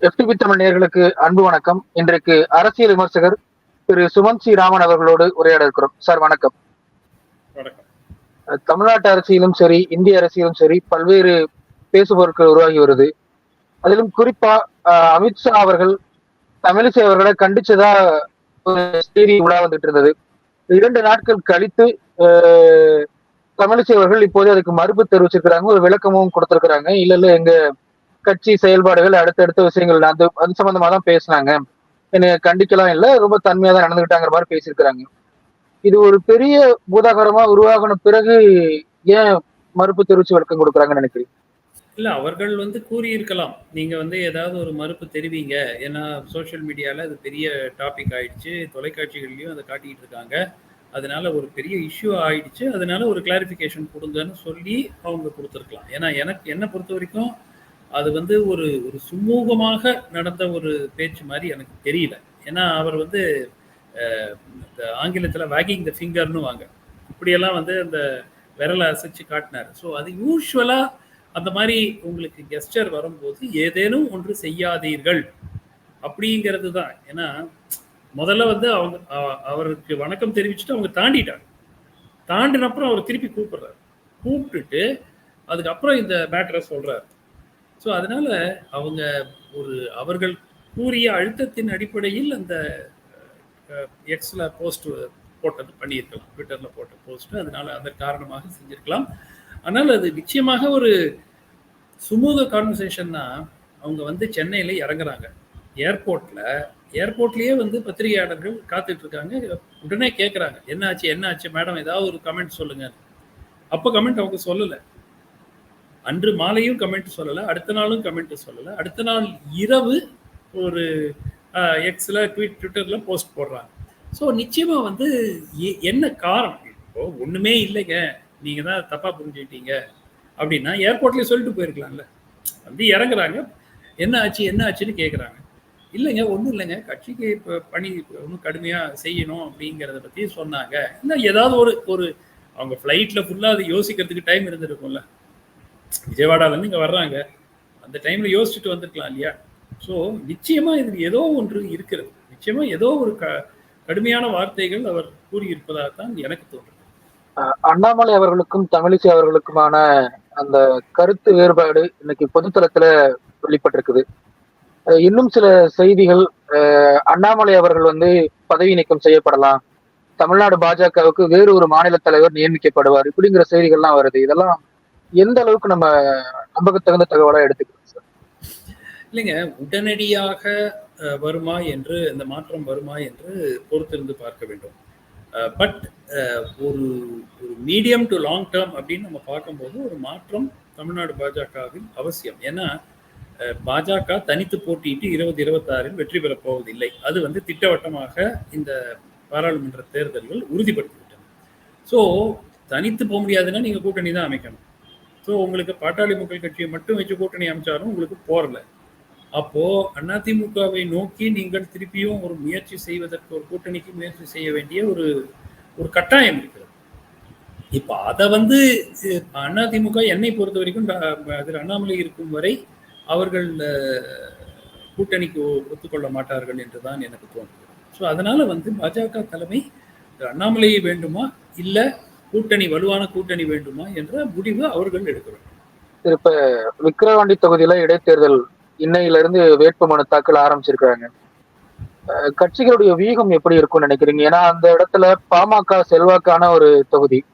FTP Tamil நேயர்களுக்கு அன்பு வணக்கம். இன்றைக்கு அரசியல் விமர்சகர் திரு சுமன் சி ராமன் அவர்களோடு உரையாட இருக்கிறோம். சார் வணக்கம். தமிழ்நாட்டு அரசியலும் சரி இந்திய அரசியலும் சரி பல்வேறு பேசுபொருட்கள் உருவாகி வருது. அதிலும் குறிப்பா அமித்ஷா அவர்கள் தமிழிசை அவர்களை கண்டிச்சதா ஒரு செய்தி உலா வந்துட்டு இருந்தது. இரண்டு நாட்கள் கழித்து தமிழிசை அவர்கள் இப்போது அதுக்கு மறுப்பு தெரிவிச்சிருக்கிறாங்க ஒரு விளக்கமும் கொடுத்திருக்கிறாங்க. இல்ல இல்ல எங்க கட்சி செயல்பாடுகள் அடுத்தடுத்த விஷயங்கள் அது அது சம்பந்தமா தான் பேசினாங்க. என்னை கண்டிக்கலாம் இல்ல ரொம்ப தன்மையா தான் நடந்துகிட்டாங்கிற மாதிரி பேசியிருக்கிறாங்க. இது ஒரு பெரிய பூதாகரமா உருவாகின பிறகு ஏன் மறுப்பு தெரிவிச்சு விளக்கம் கொடுக்குறாங்கன்னு நினைக்கிறீங்க? இல்ல அவர்கள் வந்து கூறியிருக்கலாம். நீங்க வந்து ஏதாவது ஒரு மறுப்பு தெரிவிங்க. ஏன்னா சோஷியல் மீடியால அது பெரிய டாபிக் ஆயிடுச்சு. தொலைக்காட்சிகள்லயும் அதை காட்டிட்டு இருக்காங்க. அதனால ஒரு பெரிய இஷ்யூ ஆயிடுச்சு. அதனால ஒரு கிளாரிஃபிகேஷன் கொடுங்கன்னு சொல்லி அவங்க கொடுத்துருக்கலாம். ஏன்னா எனக்கு என்னை பொறுத்த வரைக்கும் அது வந்து ஒரு ஒரு சுமூகமாக நடந்த ஒரு பேச்சு மாதிரி எனக்கு தெரியல. ஏன்னா அவர் வந்து இந்த ஆங்கிலத்தில் வேகிங் த ஃபிங்கர்னு வாங்க. இப்படியெல்லாம் வந்து அந்த விரலை அசைச்சு காட்டினார். ஸோ அது யூஸ்வலாக அந்த மாதிரி உங்களுக்கு கெஸ்டர் வரும்போது ஏதேனும் ஒன்று செய்யாதீர்கள். அப்படிங்கிறது தான். ஏன்னா முதல்ல வந்து அவங்க அவருக்கு வணக்கம் தெரிவிச்சுட்டு அவங்க தாண்டிட்டாங்க. தாண்டின அப்புறம் அவர் திருப்பி கூப்பிடுறாரு. கூப்பிட்டுட்டு அதுக்கப்புறம் இந்த மேட்டரை சொல்கிறாரு ஸோ அதனால அவங்க ஒரு அவர்கள் கூறிய அழுத்தத்தின் அடிப்படையில் அந்த எக்ஸில் போஸ்ட் போட்டது பண்ணியிருக்கலாம். ட்விட்டரில் போட்ட போஸ்ட் அதனால அதன் காரணமாக செஞ்சிருக்கலாம். ஆனால் அது நிச்சயமாக ஒரு சுமூக கான்வர்சேஷன்னா அவங்க வந்து சென்னையில் இறங்குறாங்க. ஏர்போர்ட்டில் ஏர்போர்ட்லேயே வந்து பத்திரிகையாளர்கள் காத்துட்டு இருக்காங்க உடனே கேட்குறாங்க என்ன ஆச்சு என்ன ஆச்சு மேடம் ஏதாவது ஒரு கமெண்ட் சொல்லுங்க. அப்போ கமெண்ட் அவங்க சொல்லலை. அன்று மாலையும் கமெண்ட் சொல்லலை அடுத்த நாளும் கமெண்ட் சொல்லலை. அடுத்த நாள் இரவு ஒரு எக்ஸில் ட்வீட் ட்விட்டரில் போஸ்ட் போடுறாங்க. ஸோ நிச்சயமாக வந்து என்ன காரணம்? இப்போ ஒன்றுமே இல்லைங்க. நீங்கள் தான் தப்பாக புரிஞ்சுக்கிட்டீங்க. அப்படின்னா ஏர்போர்ட்லேயே சொல்லிட்டு போயிருக்கலாம்ல. வந்து இறங்குறாங்க. என்ன ஆச்சு என்ன ஆச்சுன்னு கேட்குறாங்க இல்லைங்க ஒன்றும் இல்லைங்க. கட்சிக்கு இப்போ பணி ஒன்றும் கடுமையாக செய்யணும் அப்படிங்கிறத பற்றி சொன்னாங்க. இல்லை ஏதாவது ஒரு ஒரு அவங்க ஃப்ளைட்டில் ஃபுல்லாக அது யோசிக்கிறதுக்கு டைம் இருந்திருக்கும்ல. விஜயவாடாலேருந்து இங்கே வர்றாங்க. அந்த டைமில் யோசிச்சுட்டு வந்திருக்கலாம் இல்லையா? ஸோ நிச்சயமாக இதில் ஏதோ ஒன்று இருக்கிறது. நிச்சயமாக ஏதோ ஒரு க கடுமையான வார்த்தைகள் அவர் கூறியிருப்பதாக தான் எனக்கு தோன்றுது. அண்ணாமலை அவர்களுக்கும் தமிழிசை அவர்களுக்குமான அந்த கருத்து வேறுபாடு இன்னைக்கு பொதுத்தளத்துல வெளிப்பட்டிருக்குது. இன்னும் சில செய்திகள் அஹ், அண்ணாமலை அவர்கள் வந்து பதவி நீக்கம் செய்யப்படலாம். தமிழ்நாடு பாஜகவுக்கு வேறு ஒரு மாநில தலைவர் நியமிக்கப்படுவார் இப்படிங்கிற செய்திகள்லாம் வருது. இதெல்லாம் எந்த அளவுக்கு நம்ம நம்பகத்தகுந்த தகவலா எடுத்துக்கிறோம் சார் இல்லைங்க உடனடியாக அஹ், வருமா என்று இந்த மாற்றம் வருமா என்று பொறுத்திருந்து பார்க்க வேண்டும். பட் ஒரு ஒரு மீடியம் டு லாங் டேர்ம் அப்படின்னு நம்ம பார்க்கும்போது ஒரு மாற்றம் தமிழ்நாடு பாஜகவில் அவசியம். ஏன்னா அஹ், பாஜக தனித்து போட்டியிட்டு இருபது இருபத்தாறில் வெற்றி பெறப் போவதில்லை. அது வந்து திட்டவட்டமாக இந்த பாராளுமன்ற தேர்தல்கள் உறுதிப்படுத்திவிட்டன. ஸோ தனித்து போக முடியாதுன்னா நீங்கள் கூட்டணி தான் அமைக்கணும். ஸோ உங்களுக்கு பாட்டாளி மக்கள் கட்சியை மட்டும் வச்சு கூட்டணி அமைச்சாலும் உங்களுக்கு போறல அப்போ அதிமுகவை நோக்கி நீங்கள் திருப்பியும் ஒரு முயற்சி செய்வதற்கு ஒரு கூட்டணிக்கு முயற்சி செய்ய வேண்டிய ஒரு ஒரு கட்டாயம் இருக்கிறது. இப்போ அதை வந்து அதிமுக என்னை பொறுத்த வரைக்கும் டா- திரு அண்ணாமலை இருக்கும் வரை அவர்கள் கூட்டணிக்கு ஒ- ஒத்துக்கொள்ள மாட்டார்கள் என்று தான் எனக்கு தோன்றுகிறது. ஸோ அதனால வந்து பாஜக தலைமை அண்ணாமலையை வேண்டுமா? இல்லை கூட்டணி வலுவான கூட்டணி வேண்டுமா என்ற முடிவு அவர்கள் எடுக்க இப்ப விக்கிரவாண்டி தொகுதியில இடைத்தேர்தல் இன்னையில இருந்து வேட்புமனு தாக்கல் ஆரம்பிச்சிருக்காங்க. அஹ் கட்சிகளுடைய வியூகம் எப்படி இருக்கும்னு நினைக்கிறீங்க? ஏன்னா அந்த இடத்துல பாமக செல்வாக்கான ஒரு தொகுதி.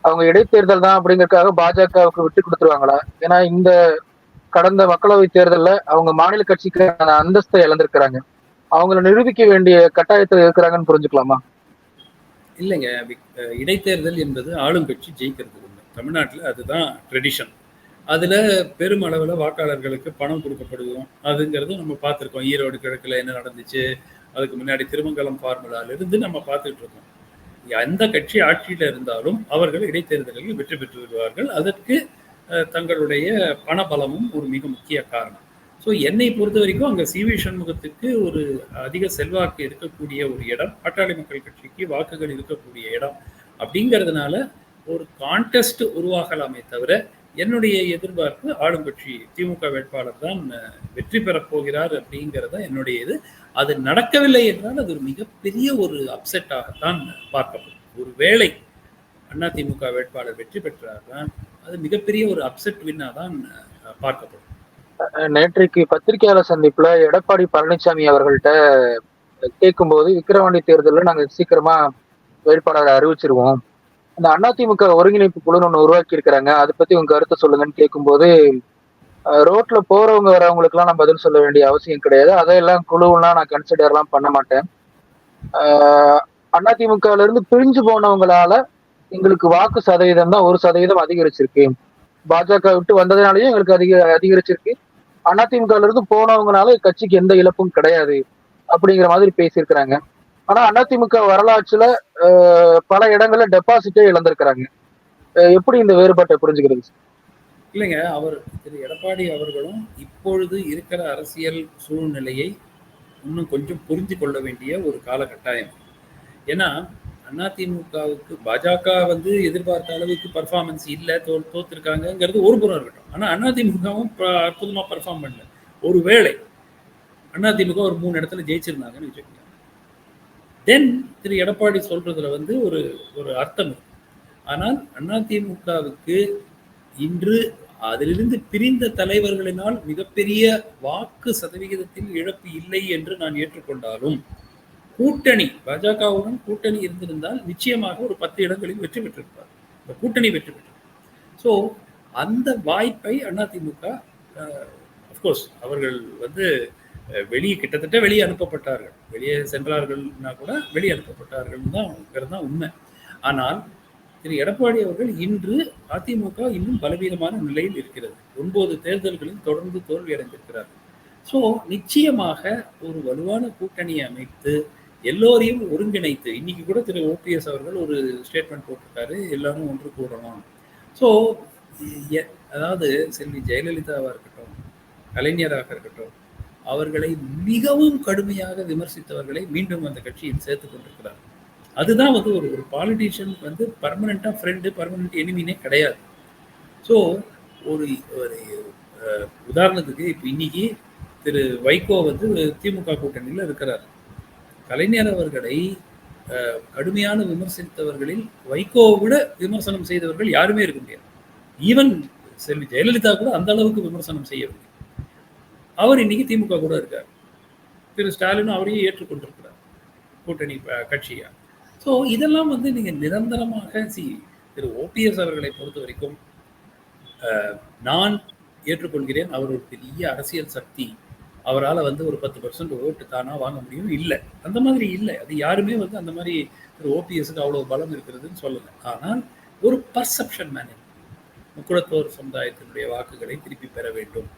அவங்க இடைத்தேர்தல் தான் அப்படிங்கறதுக்காக பாஜகவுக்கு விட்டு கொடுத்துருவாங்களா? ஏன்னா இந்த கடந்த மக்களவை தேர்தல்ல அவங்க மாநில கட்சிக்கு அந்தஸ்தை இழந்திருக்கிறாங்க. அவங்கள நிரூபிக்க வேண்டிய கட்டாயத்தில் இருக்கிறாங்கன்னு புரிஞ்சுக்கலாமா? இல்லைங்க விக்- இடைத்தேர்தல் என்பது ஆளும் கட்சி ஜெயிக்கிறது ஒன்று தமிழ்நாட்டில் அதுதான் ட்ரெடிஷன் அதில் பெருமளவில் வாக்காளர்களுக்கு பணம் கொடுக்கப்படுவோம். அதுங்கிறது நம்ம பார்த்துருக்கோம். ஈரோடு கிழக்கில் என்ன நடந்துச்சு அதுக்கு முன்னாடி திருமங்கலம் ஃபார்முலாவிலிருந்து நம்ம பார்த்துட்டு இருக்கோம் எந்த கட்சி ஆட்சியில் இருந்தாலும் அவர்கள் இடைத்தேர்தலில் வெற்றி பெற்று விடுவார்கள் அதற்கு தங்களுடைய பணபலமும் ஒரு மிக முக்கிய காரணம். ஸோ என்னை பொறுத்த வரைக்கும் அங்கே சி வி சண்முகத்துக்கு ஒரு அதிக செல்வாக்கு இருக்கக்கூடிய ஒரு இடம் பாட்டாளி மக்கள் கட்சிக்கு வாக்குகள் இருக்கக்கூடிய இடம் அப்படிங்கிறதுனால ஒரு கான்டெஸ்ட் உருவாகலாமே தவிர என்னுடைய எதிர்பார்ப்பு ஆளும் கட்சி திமுக வேட்பாளர் தான் வெற்றி பெறப் போகிறார் அப்படிங்கிறத என்னுடைய இது. அது நடக்கவில்லை என்றால் அது ஒரு மிகப்பெரிய ஒரு அப்செட்டாகத்தான் பார்க்கப்படும். ஒரு வேளை அதிமுக வேட்பாளர் வெற்றி பெற்றார்னா அது மிகப்பெரிய ஒரு அப்செட் வின்னாக தான் பார்க்கப்படும். நேற்றைக்கு பத்திரிகையாளர் சந்திப்புல எடப்பாடி பழனிசாமி அவர்கள்ட்ட கேட்கும்போது விக்கிரவாண்டி தேர்தலில் நாங்கள் சீக்கிரமா வேட்பாளரை அறிவிச்சிருவோம். அந்த அதிமுக ஒருங்கிணைப்பு குழுன்னு ஒன்று உருவாக்கி இருக்கிறாங்க. அதை பத்தி உங்க கருத்தை சொல்லுங்கன்னு கேட்கும்போது ரோட்ல போறவங்க வரவங்களுக்கு எல்லாம் நான் பதில் சொல்ல வேண்டிய அவசியம் கிடையாது. அதையெல்லாம் குழுவெல்லாம் நான் கன்சிடர்லாம் பண்ண மாட்டேன். அதிமுகல இருந்து பிரிஞ்சு போனவங்களால எங்களுக்கு வாக்கு சதவீதம் தான் ஒரு சதவீதம் அதிகரிச்சிருக்கு. பாஜக விட்டு வந்ததுனாலயும் எங்களுக்கு அதிக அதிகரிச்சிருக்கு. அதிமுகல இருந்து போனவங்கனால கட்சிக்கு எந்த இழப்பும் கிடையாது அப்படிங்கிற மாதிரி பேசியிருக்கிறாங்க. ஆனா அதிமுக வரலாற்றுல பல இடங்கள்ல டெபாசிட்டே இழந்திருக்கிறாங்க. எப்படி இந்த வேறுபாட்டை புரிஞ்சுக்கிறது? இல்லைங்க அவர் திரு. எடப்பாடி அவர்களும் இப்பொழுது இருக்கிற அரசியல் சூழ்நிலையை இன்னும் கொஞ்சம் புரிஞ்சு கொள்ள வேண்டிய ஒரு காலகட்டாயம். ஏன்னா அதிமுகவுக்கு பாஜக வந்து எதிர்பார்த்த அளவுக்கு பர்ஃபார்மன்ஸ் இல்லை தோ தோத்துருக்காங்கங்கிறது ஒரு புறம் இருக்கட்டும் ஆனால் அதிமுகவும் ப- பர்ஃபார்ம் பண்ணல. ஒருவேளை அதிமுக ஒரு மூணு இடத்துல ஜெயிச்சிருந்தாங்கன்னு வச்சுக்கோங்க. தென் திரு எடப்பாடி சொல்றதுல வந்து ஒரு ஒரு அர்த்தம் இருக்கு. ஆனால் அதிமுகவுக்கு இன்று அதிலிருந்து பிரிந்த தலைவர்களினால் மிகப்பெரிய வாக்கு சதவிகிதத்தில் இழப்பு இல்லை என்று நான் ஏற்றுக்கொண்டாலும் கூட்டணி பாஜகவுடன் கூட்டணி இருந்திருந்தால் நிச்சயமாக ஒரு பத்து இடங்களில் வெற்றி பெற்றிருப்பார். இந்த கூட்டணி வெற்றி பெற்று ஸோ அந்த வாய்ப்பை அதிமுக அஃப்கோர்ஸ் அவர்கள் வந்து வெளியே கிட்டத்தட்ட வெளியே அனுப்பப்பட்டார்கள். வெளியே சென்றார்கள்னா கூட வெளியே அனுப்பப்பட்டார்கள் தான் தான் உண்மை. ஆனால் திரு. எடப்பாடி அவர்கள் இன்று அதிமுக இன்னும் பலவீனமான நிலையில் இருக்கிறது. ஒன்பது தேர்தல்களில் தொடர்ந்து தோல்வி அடைந்திருக்கிறார் ஸோ நிச்சயமாக ஒரு வலுவான கூட்டணியை அமைத்து எல்லோரையும் ஒருங்கிணைத்து இன்னைக்கு கூட திரு ஓபிஎஸ் அவர்கள் ஒரு ஸ்டேட்மெண்ட் போட்டிருக்காரு எல்லாரும் ஒன்று கூடணும். ஸோ அதாவது செல்வி ஜெயலலிதாவாக இருக்கட்டும் கலைஞராக இருக்கட்டும் அவர்களை மிகவும் கடுமையாக விமர்சித்தவர்களை மீண்டும் அந்த கட்சியில் சேர்த்து கொண்டிருக்கிறார். அதுதான் வந்து ஒரு ஒரு பாலிட்டிஷியன் வந்து பர்மனெண்ட்டாக ஃப்ரெண்டு பர்மனெண்ட் எனிமினே கிடையாது. ஸோ ஒரு ஒரு உதாரணத்துக்கு இப்போ இன்னைக்கு திரு வைகோ வந்து திமுக கூட்டணியில் இருக்கிறார். கலைஞர் அவர்களை கடுமையான விமர்சித்தவர்களில் வைகோவை விட விமர்சனம் செய்தவர்கள் யாருமே இருக்க முடியாது. ஈவன் செல்வி ஜெயலலிதா கூட அந்த அளவுக்கு விமர்சனம் செய்யவில்லை. அவர் இன்னைக்கு திமுக கூட இருக்கார். திரு ஸ்டாலினும் அவரையும் ஏற்றுக்கொண்டிருக்கிறார் கூட்டணி கட்சியாக ஸோ இதெல்லாம் வந்து நீங்கள் நிரந்தரமாக சி திரு ஓபிஎஸ் அவர்களை பொறுத்த வரைக்கும் நான் ஏற்றுக்கொள்கிறேன். அவர் ஒரு பெரிய அரசியல் சக்தி. அவரால் வந்து ஒரு பத்து பர்சன்ட் ஓட்டு தானாக வாங்க முடியும் இல்லை. அந்த மாதிரி இல்லை. அது யாருமே வந்து அந்த மாதிரி ஒரு ஓபிஎஸ்க்கு அவ்வளோ பலம் இருக்கிறதுன்னு சொல்லலை. ஆனால் ஒரு பர்செப்ஷன் மேனேஜ் முக்குளத்தோர் சமுதாயத்தினுடைய வாக்குகளை திருப்பி பெற வேண்டும்.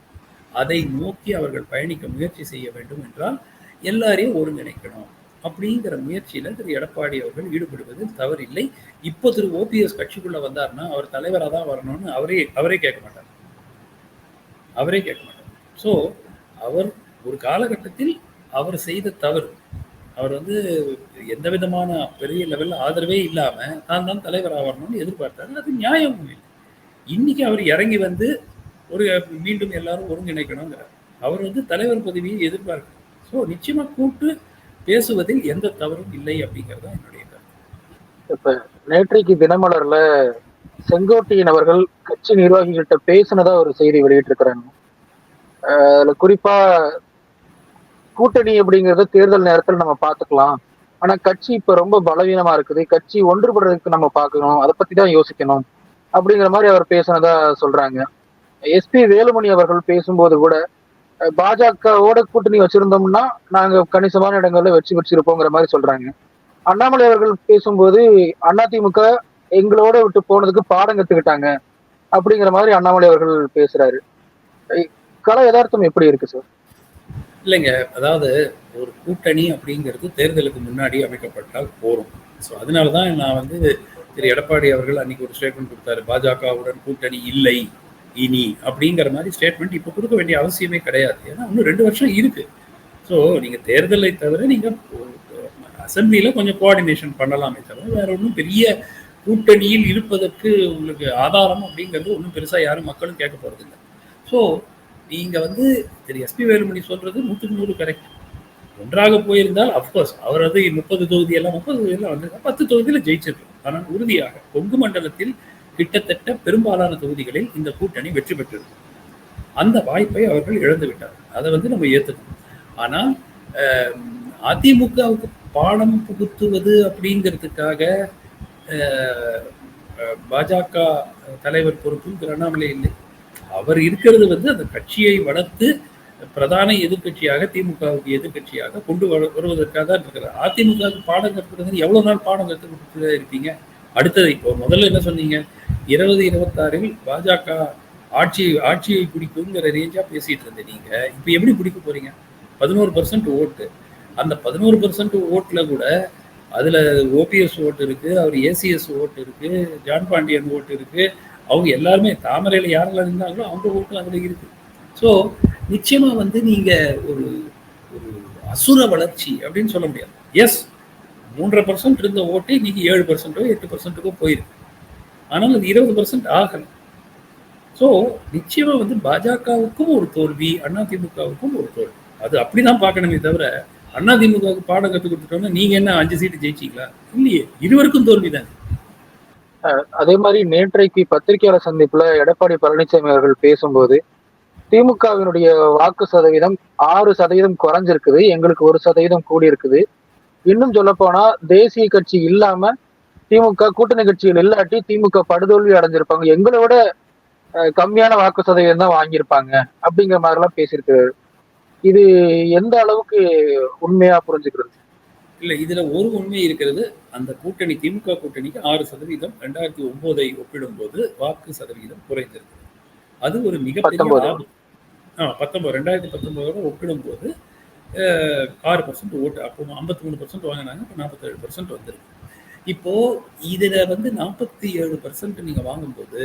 அதை நோக்கி அவர்கள் பயணிக்க முயற்சி செய்ய வேண்டும் என்றால் எல்லாரையும் ஒருங்கிணைக்கணும். அப்படிங்கிற முயற்சியில் திரு எடப்பாடி அவர்கள் ஈடுபடுவதில் தவறில்லை. இப்போ திரு ஓபிஎஸ் கட்சிக்குள்ளே வந்தார்னா அவர் தலைவராக தான் வரணும்னு அவரே அவரே கேட்க மாட்டார். அவரே கேட்க மாட்டார். ஸோ அவர் ஒரு காலகட்டத்தில் அவர் செய்த தவறு. அவர் வந்து எந்த விதமான பெரிய லெவலில் ஆதரவே இல்லாமல் நான் தான் தலைவராக வரணும்னு எதிர்பார்த்தாரு. அது நியாயமும் இல்லை. இன்னைக்கு அவர் இறங்கி வந்து ஒரு மீண்டும் எல்லாரும் ஒருங்கிணைக்கணுங்கிறார். அவர் வந்து தலைவர் பதவியை எதிர்பார்க்கிறார் ஸோ நிச்சயமா கூட்டு பேசுவதில் எந்த தவறும் இல்லை அப்படிங்கிறது தான் என்னுடைய கருத்து. இப்ப நேற்றைக்கு தினமலர்ல செங்கோட்டையன் அவர்கள் கட்சி நிர்வாகிகள்கிட்ட பேசினதா ஒரு செய்தி வெளியிட்டிருக்கிறாங்க. அதில் குறிப்பா கூட்டணி அப்படிங்கறத தேர்தல் நேரத்துல நம்ம பாத்துக்கலாம் ஆனா கட்சி இப்ப ரொம்ப பலவீனமா இருக்குது. கட்சி ஒன்றுபடுறதுக்கு நம்ம பாக்கணும் அதை பத்தி தான் யோசிக்கணும். அப்படிங்கிற மாதிரி அவர் பேசினதா சொல்றாங்க. எஸ்பி வேலுமணி அவர்கள் பேசும்போது கூட பாஜகவோட கூட்டணி வச்சிருந்தோம்னா நாங்க கணிசமான இடங்கள்ல வெற்றி பெற்றிருப்போங்கிற மாதிரி சொல்றாங்க. அண்ணாமலை அவர்கள் பேசும்போது அதிமுக எங்களோட விட்டு போனதுக்கு பாடம் கத்துக்கிட்டாங்க. அப்படிங்கிற மாதிரி அண்ணாமலை அவர்கள் பேசுறாரு. கலை கல யதார்த்தம் எப்படி இருக்கு சார்? இல்லைங்க அதாவது ஒரு கூட்டணி அப்படிங்கிறது தேர்தலுக்கு முன்னாடி அமைக்கப்பட்டால் போரும். ஸோ அதனால தான் நான் வந்து திரு எடப்பாடி அவர்கள் அன்னைக்கு ஒரு ஸ்டேட்மெண்ட் கொடுத்தாரு. பாஜகவுடன் கூட்டணி இல்லை இனி அப்படிங்கிற மாதிரி ஸ்டேட்மெண்ட் இப்போ கொடுக்க வேண்டிய அவசியமே கிடையாது. ஏன்னா இன்னும் ரெண்டு வருஷம் இருக்கு. ஸோ நீங்கள் தேர்தலை தவிர நீங்கள் அசம்பிளியில் கொஞ்சம் கோஆர்டினேஷன் பண்ணலாமே தவிர வேற ஒன்றும் பெரிய கூட்டணியில் இருப்பதற்கு உங்களுக்கு ஆதாரம் அப்படிங்கிறது ஒன்றும் பெருசாக யாரும் மக்களும் கேட்க போகிறதில்ல ஸோ நீங்கள் வந்து திரு எஸ்பி வேலுமணி சொல்கிறது நூற்றுக்கு நூறு கரெக்ட் ஒன்றாக போயிருந்தால் அஃப்கோர்ஸ் அவர் வந்து முப்பது தொகுதியெல்லாம் முப்பது தொகுதியெல்லாம் வந்து பத்து தொகுதியில் ஜெயிச்சிருக்கும். ஆனால் உறுதியாக கொங்கு மண்டலத்தில் கிட்டத்தட்ட பெரும்பாலான தொகுதிகளில் இந்த கூட்டணி வெற்றி பெற்றிருக்கும். அந்த வாய்ப்பை அவர்கள் இழந்து விட்டார். அதை வந்து நம்ம ஏற்றுக்கணும் ஆனால் அதிமுகவுக்கு பாடம் புகுத்துவது அப்படிங்கிறதுக்காக பாஜக தலைவர் பொறுப்பும் திரு அண்ணாமலை இல்லை. அவர் இருக்கிறது வந்து அந்த கட்சியை வளர்த்து பிரதான எதிர்கட்சியாக திமுகவுக்கு எதிர்கட்சியாக கொண்டு வருவதற்காக தான் இருக்கிறார் அதிமுகவுக்கு பாடம் கற்றுக்கிறது எவ்வளோ நாள் பாடம் கற்றுக் கொடுத்துதான் இருப்பீங்க அடுத்தது இப்போ முதல்ல என்ன சொன்னீங்க? இருபது இருபத்தாறில் பாஜக ஆட்சி ஆட்சியை பிடிக்குங்கிற ரேஞ்சாக பேசிட்டு இருந்தேன் நீங்கள் இப்போ எப்படி பிடிக்க போறீங்க? பதினோரு பர்சன்ட் ஓட்டு. அந்த பதினோரு பர்சன்ட் ஓட்டில் கூட அதில் ஓபிஎஸ் ஓட்டு இருக்குது அவர் ஏசிஎஸ் ஓட்டு இருக்குது ஜான் பாண்டியன் ஓட்டு இருக்குது அவங்க எல்லாருமே தாமரையில் யாரெல்லாம் இருந்தாங்களோ அவங்க ஓட்டு அங்கே இருக்குது ஸோ நிச்சயமாக வந்து நீங்கள் ஒரு ஒரு அசுர வளர்ச்சி அப்படின்னு சொல்ல முடியாது. எஸ் மூன்றரை பர்சன்ட் இருந்த ஓட்டு இன்னைக்கு ஏழு பர்சன்ட்டோ எட்டு பர்சன்ட்டுக்கோ போயிருக்கு. ஆனால் அது இருபது பர்சன்ட் ஆகலை. ஸோ நிச்சயமாக வந்து பாஜகவுக்கும் ஒரு தோல்வி அதிமுகவுக்கும் ஒரு தோல்வி. அது அப்படி தான் பார்க்கணுமே தவிர அதிமுகவுக்கு பாடம் கற்றுக் கொடுத்துட்டோம்னா நீங்கள் என்ன அஞ்சு சீட்டு ஜெயிச்சிங்களா? இல்லையே இருவருக்கும் தோல்வி தானே அதே மாதிரி நேற்றைக்கு பத்திரிகையாளர் சந்திப்புல எடப்பாடி பழனிசாமி அவர்கள் பேசும்போது திமுகவினுடைய வாக்கு சதவீதம் ஆறு சதவீதம் குறைஞ்சிருக்குது எங்களுக்கு ஒரு சதவீதம் கூடி இருக்குது இன்னும் சொல்ல போனா தேசிய கட்சி இல்லாம திமுக கூட்டணி கட்சிகள் இல்லாட்டி திமுக படுதோல்வி அடைஞ்சிருப்பாங்க. எங்களை விட கம்மியான வாக்கு சதவீதம் தான் வாங்கியிருப்பாங்க அப்படிங்கிற மாதிரி எல்லாம் பேசியிருக்கிறாரு. இது எந்த அளவுக்கு உண்மையா புரிஞ்சுக்கிறது? இல்ல இதுல ஒரு உண்மை இருக்கிறது. அந்த கூட்டணி திமுக கூட்டணிக்கு ஆறு சதவீதம் ரெண்டாயிரத்தி ஒன்பதை ஒப்பிடும்போது வாக்கு சதவீதம் குறைந்திருக்கு. அது ஒரு மிகப்பெரிய ஆ பத்தொன்பது ரெண்டாயிரத்தி பத்தொன்பதோட ஒப்பிடும்போது ஆறு பர்சன்ட் ஓட்டு அப்போ ஐம்பத்தி மூணு பர்சன்ட் வாங்கினாங்க இப்போ நாற்பத்தேழு பர்சன்ட் வந்துருக்கு. இப்போ இதுல வந்து நாற்பத்தி ஏழு பர்சன்ட் நீங்க வாங்கும்போது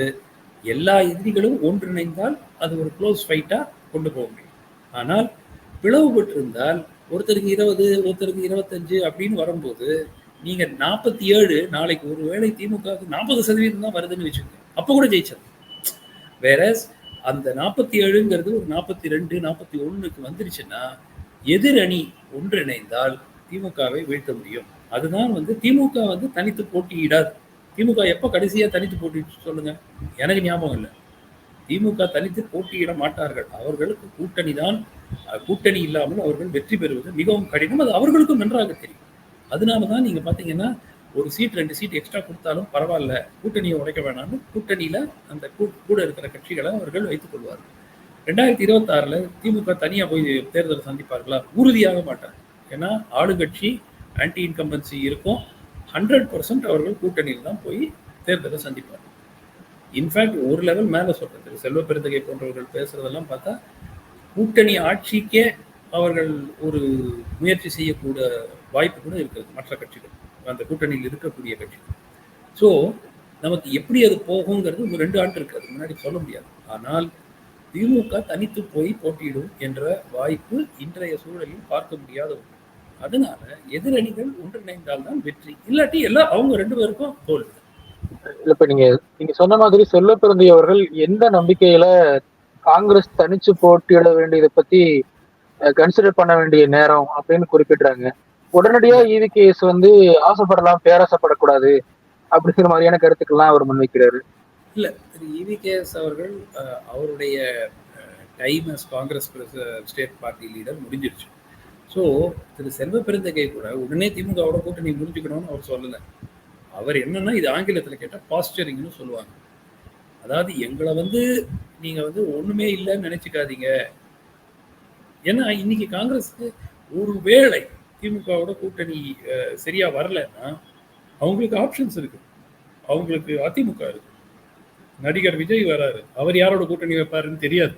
எல்லா எதிரிகளும் ஒன்றிணைந்தால் அது ஒரு க்ளோஸ் ஃபைட்டா கொண்டு போக முடியும். ஆனால் பிளவுபட்டிருந்தால் ஒருத்தருக்கு இருபது ஒருத்தருக்கு இருபத்தஞ்சு அப்படின்னு வரும்போது நீங்க நாற்பத்தி ஏழு நாளைக்கு ஒரு வேளை திமுக நாற்பது சதவீதம் தான் வருதுன்னு வச்சுக்கோங்க. அப்போ கூட ஜெயிச்சது. வேற அந்த நாற்பத்தி ஏழுங்கிறது ஒரு நாற்பத்தி ரெண்டு நாற்பத்தி ஒன்றுக்கு வந்துருச்சுன்னா எதிர் அணி ஒன்றிணைந்தால் திமுகவை வீழ்த்த முடியும். அதுதான் வந்து திமுக வந்து தனித்து போட்டியிடாது. திமுக எப்போ கடைசியா தனித்து போட்டி சொல்லுங்க. எனக்கு ஞாபகம் இல்லை. திமுக தனித்து போட்டியிட மாட்டார்கள். அவர்களுக்கு கூட்டணி தான் கூட்டணி இல்லாமல் அவர்கள் வெற்றி பெறுவது மிகவும் கடினம். அது அவர்களுக்கும் நன்றாக தெரியும். அதனால தான் நீங்க பாத்தீங்கன்னா ஒரு சீட் ரெண்டு சீட் எக்ஸ்ட்ரா கொடுத்தாலும் பரவாயில்ல கூட்டணியை உடைக்க வேணாம்னு கூட்டணியில அந்த கூட இருக்கிற கட்சிகளை அவர்கள் வைத்துக் கொள்வார்கள். ரெண்டாயிரத்தி இருபத்தி ஆறுல திமுக தனியா போய் தேர்தலை சந்திப்பார்களா? உறுதியாக மாட்டார் ஏன்னா ஆளுங்கட்சி ஆன்டி இன்கம்பன்சி இருக்கும். ஹண்ட்ரட் பர்சன்ட் அவர்கள் கூட்டணியில் தான் போய் தேர்தலை சந்திப்பார்கள் இன்ஃபேக்ட் ஒரு லெவல் மேலே சொல்றது. செல்வ பெருந்தகை போன்றவர்கள் பேசுகிறதெல்லாம் பார்த்தா கூட்டணி ஆட்சிக்கே அவர்கள் ஒரு முயற்சி செய்யக்கூட வாய்ப்பு கூட இருக்கிறது. மற்ற கட்சிகள் அந்த கூட்டணியில் இருக்கக்கூடிய கட்சிகள். ஸோ நமக்கு எப்படி அது போகுங்கிறது ஒரு ரெண்டு ஆண்டு இருக்குது அது முன்னாடி சொல்ல முடியாது. ஆனால் திமுக தனித்து போய் போட்டியிடும் என்ற வாய்ப்பு இன்றைய சூழலில் பார்க்க முடியாத ஒன்று. அதனால எதிரணிகள் ஒன்றிணைந்தால் தான் வெற்றி. இல்லாட்டி எல்லாம் அவங்க ரெண்டு பேருக்கும் தோல்வி. இப்ப நீங்க நீங்க சொன்ன மாதிரி செல்வ பிறந்தை அவர்கள் எந்த நம்பிக்கையில காங்கிரஸ் தனிச்சு போட்டியிட வேண்டியதை பத்தி கன்சிடர் பண்ண வேண்டிய நேரம் அப்படின்னு குறிப்பிடுறாங்க. உடனடியா இவி கேஸ் வந்து ஆசைப்படலாம் பேராசைப்படக்கூடாது அப்படிங்கிற மாதிரியான கருத்துக்கள்லாம் அவர் முன்வைக்கிறாரு. இல்ல திரு இவி கேஎஸ் அவர்கள் அவருடைய time as Congress state party leader முடிஞ்சிருச்சு. ஸோ திரு செல்வ பெருந்தகை கூட உடனே திமுகவோட கூட்டணி முடிஞ்சுக்கணும்னு அவர் சொல்லலை. அவர் என்னன்னா இது ஆங்கிலத்தில் கேட்டால் பாஸ்டரிங்னு சொல்லுவாங்க. அதாவது எங்களை வந்து நீங்க வந்து ஒண்ணுமே இல்லைன்னு நினச்சிக்காதீங்க. ஏன்னா இன்னைக்கு காங்கிரஸுக்கு ஒரு வேளை திமுகவோட கூட்டணி சரியா வரலன்னா அவங்களுக்கு ஆப்ஷன்ஸ் இருக்கு. அவங்களுக்கு அதிமுக இருக்கு. நடிகர் விஜய் வராரு. அவர் யாரோட கூட்டணி வைப்பாருன்னு தெரியாது.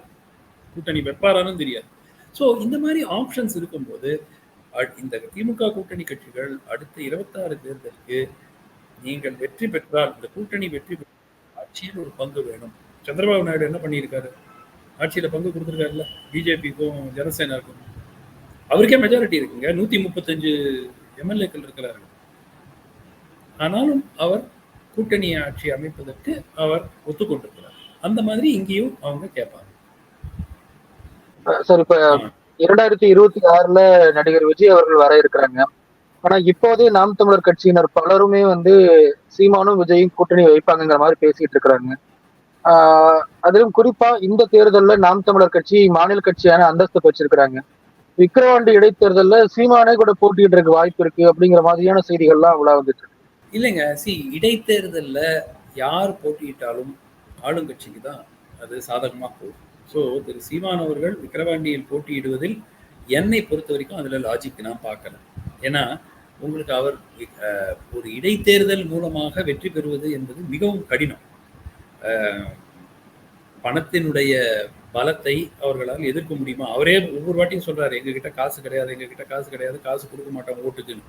கூட்டணி வைப்பாரான்னு தெரியாது. ஸோ இந்த மாதிரி ஆப்ஷன்ஸ் இருக்கும்போது இந்த திமுக கூட்டணி கட்சிகள் அடுத்த இருபத்தாறு தேர்தலுக்கு நீங்கள் வெற்றி பெற்றால் இந்த கூட்டணி வெற்றி பெற்றால் ஆட்சியில் ஒரு பங்கு வேணும். சந்திரபாபு நாயுடு என்ன பண்ணியிருக்காரு? ஆட்சியில் பங்கு கொடுத்துருக்காருல்ல பிஜேபிக்கும் ஜனசேனாவுக்கும். அவருக்கே மெஜாரிட்டி இருக்குங்க. நூற்றி முப்பத்தஞ்சு எம்எல்ஏக்கள் இருக்கிறார்கள். ஆனாலும் அவர் கூட்டணி ஆட்சி அமைப்பதற்கு அவர் ஒத்துக்கொண்டிருக்கிறார். அந்த மாதிரி இங்கேயும் அவங்க கேட்பாங்க. சார் இப்ப இரண்டாயிரத்தி இருபத்தி ஆறுல நடிகர் விஜய் அவர்கள் வர இருக்கிறாங்க. ஆனா இப்போதே நாம் தமிழர் கட்சியினர் பலருமே வந்து சீமானும் விஜயும் கூட்டணி வைப்பாங்கங்கிற மாதிரி பேசிட்டு இருக்கிறாங்க. ஆஹ் அதிலும் குறிப்பா இந்த தேர்தல்ல நாம் தமிழர் கட்சி மாநில கட்சியான அந்தஸ்து வச்சிருக்கிறாங்க விக்கிரவாண்டி இடைத்தேர்தல்ல சீமானே கூட போட்டியிட்டு இருக்க வாய்ப்பு இருக்கு அப்படிங்கிற மாதிரியான செய்திகள்லாம் அவ்வளவு வந்துட்டு இருக்கு. இல்லைங்க சி இடைத்தேர்தல்ல யார் போட்டியிட்டாலும் ஆளுங்கட்சிக்கு தான் அது சாதகமாக போகும். ஸோ திரு சீமான் அவர்கள் விக்கிரவாண்டியில் போட்டியிடுவதில் என்னை பொறுத்த வரைக்கும் அதில் லாஜிக் நான் பார்க்கல. ஏன்னா உங்களுக்கு அவர் ஒரு இடைத்தேர்தல் மூலமாக வெற்றி பெறுவது என்பது மிகவும் கடினம். பணத்தினுடைய பலத்தை அவர்களால் எதிர்க்க முடியுமா? அவரே ஒவ்வொரு வாட்டியும் சொல்றாரு எங்ககிட்ட காசு கிடையாது எங்ககிட்ட காசு கிடையாது காசு கொடுக்க மாட்டோம் ஓட்டுக்குன்னு.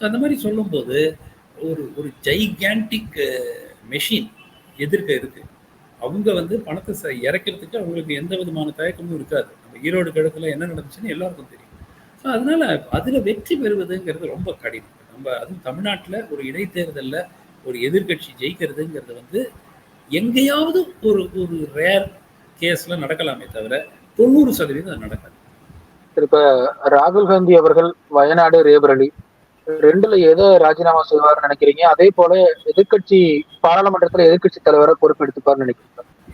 ஸோ அந்த மாதிரி சொல்லும்போது ஒரு ஒரு ஜைகேண்டிக் மெஷின் எதிர்க்க இருக்கு. அவங்க வந்து பணத்தை ச- இறக்கிறதுக்கு அவங்களுக்கு எந்த விதமான தயக்கமும் இருக்காது. நம்ம ஈரோடு கிழக்குல என்ன நடந்துச்சுன்னு எல்லாருக்கும் தெரியும். ஸோ அதனால அதுல வெற்றி பெறுவதுங்கிறது ரொம்ப கடினம். நம்ம அதுவும் தமிழ்நாட்டில் ஒரு இடைத்தேர்தல்ல ஒரு எதிர்க்கட்சி ஜெயிக்கிறதுங்கிறது வந்து எங்கேயாவது ஒரு ஒரு ரேர் கேஸ்ல நடக்கலாமே தவிர தொண்ணூறு சதவீதம் அது நடக்காது. இப்ப ராகுல் காந்தி அவர்கள் வயநாடு ரேபரலி ரெண்டுல எதை ராஜினாமா செய்வார்னு நினைக்கிறீங்க? அதே போல எதிர்க்கட்சி பாராளுமன்றத்துல எதிர்க்கட்சி தலைவரை பொறுப்பெடுத்துப்பார்னு நினைக்கிறீங்க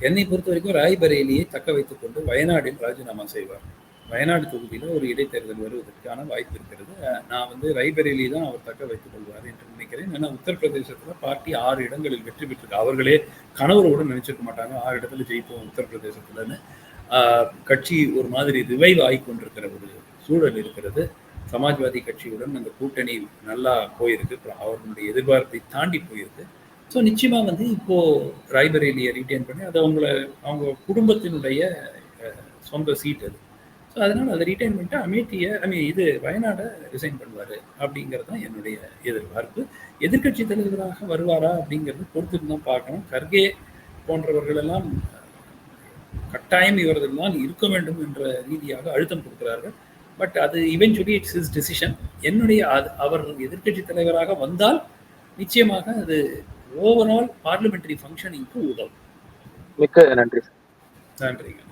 என்னை பொறுத்த வரைக்கும் ராய்பரேலியை தக்க வைத்துக் கொண்டு வயநாடில் ராஜினாமா செய்வார். வயநாடு தொகுதியில் ஒரு இடைத்தேர்தல் வருவதற்கான வாய்ப்பு இருக்கிறது. நான் வந்து ரைபரேலி தான் அவர் தக்க வைத்துக் கொள்வார் என்று நினைக்கிறேன். ஏன்னா உத்தரப்பிரதேசத்தில் பார்ட்டி ஆறு இடங்களில் வெற்றி பெற்றிருக்கு. அவர்களே கணவரோட நினைச்சிருக்க மாட்டாங்க. ஆறு இடத்துல ஜெயிப்போம் உத்தரப்பிரதேசத்துலன்னு. கட்சி ஒரு மாதிரி ரிவைவ் ஆகி கொண்டிருக்கிற ஒரு சூழல் இருக்கிறது. சமாஜ்வாதி கட்சியுடன் அந்த கூட்டணி நல்லா போயிருக்கு. அப்புறம் அவர்களுடைய எதிர்பார்ப்பை தாண்டி போயிருக்கு. ஸோ நிச்சயமாக வந்து இப்போது ரைபரேலியை ரீட்டைன் பண்ணி அது அவங்கள அவங்க குடும்பத்தினுடைய சொந்த சீட் அது. ஸோ அதனால அதை ரீட்டைன் பண்ணிட்டு அமேட்டியை ஐ மீன் இது வயநாடை ரிசைன் பண்ணுவார் அப்படிங்கிறது தான் என்னுடைய எதிர்பார்ப்பு. எதிர்க்கட்சி தலைவராக வருவாரா அப்படிங்கிறது பொறுத்துட்டு தான் பார்க்கணும். கர்கே போன்றவர்கள் எல்லாம் கட்டாயம் இவர்கள் தான் இருக்க வேண்டும் என்ற ரீதியாக அழுத்தம் கொடுக்கிறார்கள். பட் அது இவென்ச்சுவலி இட்ஸ் இஸ் டிசிஷன் என்னுடைய அது அவர் எதிர்க்கட்சி தலைவராக வந்தால் நிச்சயமாக அது ஓவரால் பார்லிமெண்டரி ஃபங்க்ஷனிங்க்கு உதவும். மிக்க நன்றி நன்றிங்க.